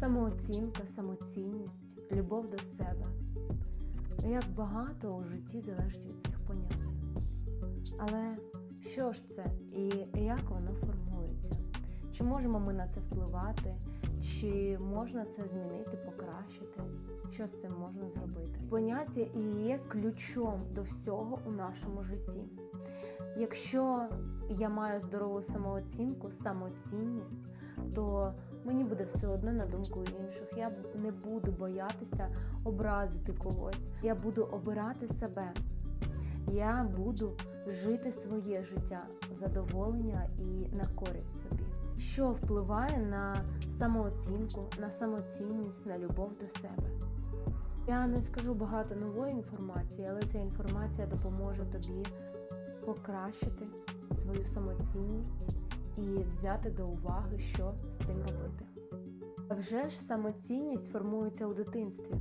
Самооцінка, самоцінність, любов до себе. Як багато у житті залежить від цих понять. Але що ж це і як воно формується? Чи можемо ми на це впливати? Чи можна це змінити, покращити? Що з цим можна зробити? Поняття і є ключом до всього у нашому житті. Якщо я маю здорову самооцінку, самоцінність, то мені буде все одно на думку інших. Я не буду боятися образити когось. Я буду обирати себе. Я буду жити своє життя, задоволення і на користь собі. Що впливає на самооцінку, на самоцінність, на любов до себе. Я не скажу багато нової інформації, але ця інформація допоможе тобі покращити свою самоцінність і взяти до уваги, що з цим робити. Вже ж самоцінність формується у дитинстві,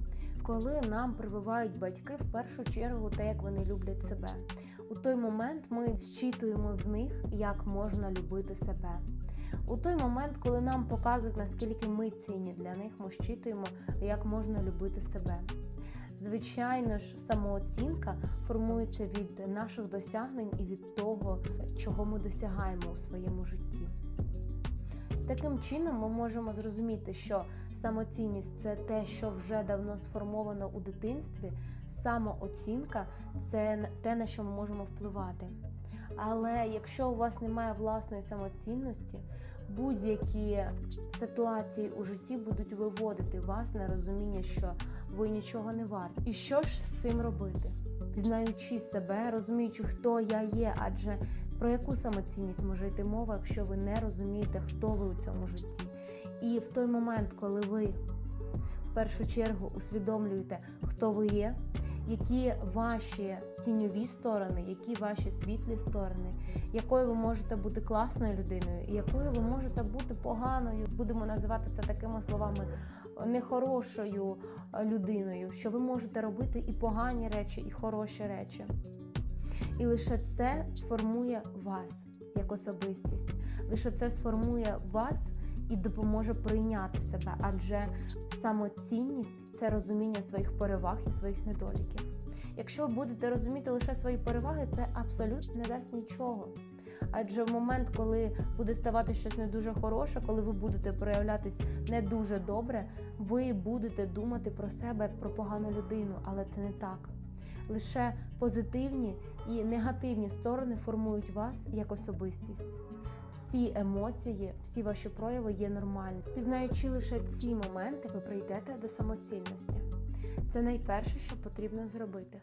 коли нам прививають батьки в першу чергу те, як вони люблять себе. У той момент ми зчитуємо з них, як можна любити себе. У той момент, коли нам показують, наскільки ми цінні для них, ми щитуємо, як можна любити себе. Звичайно ж, самооцінка формується від наших досягнень і від того, чого ми досягаємо у своєму житті. Таким чином, ми можемо зрозуміти, що самоцінність це те, що вже давно сформовано у дитинстві. Самооцінка це те, на що ми можемо впливати. Але якщо у вас немає власної самоцінності, будь-які ситуації у житті будуть виводити вас на розуміння, що ви нічого не варті. І що ж з цим робити? Знаючи себе, розуміючи, хто я є, адже про яку самоцінність може йти мова, якщо ви не розумієте, хто ви у цьому житті. І в той момент, коли ви в першу чергу усвідомлюєте, хто ви є, які ваші тіньові сторони, які ваші світлі сторони, якою ви можете бути класною людиною, і якою ви можете бути поганою, будемо називати це такими словами, нехорошою людиною, що ви можете робити і погані речі, і хороші речі. І лише це сформує вас як особистість, лише це сформує вас і допоможе прийняти себе, адже самоцінність це розуміння своїх переваг і своїх недоліків. Якщо будете розуміти лише свої переваги, це абсолютно не дасть нічого. Адже в момент, коли буде ставати щось не дуже хороше, коли ви будете проявлятись не дуже добре, ви будете думати про себе як про погану людину, але це не так. Лише позитивні і негативні сторони формують вас як особистість. Всі емоції, всі ваші прояви є нормальні. Пізнаючи лише ці моменти, ви прийдете до самоцінності. Це найперше, що потрібно зробити.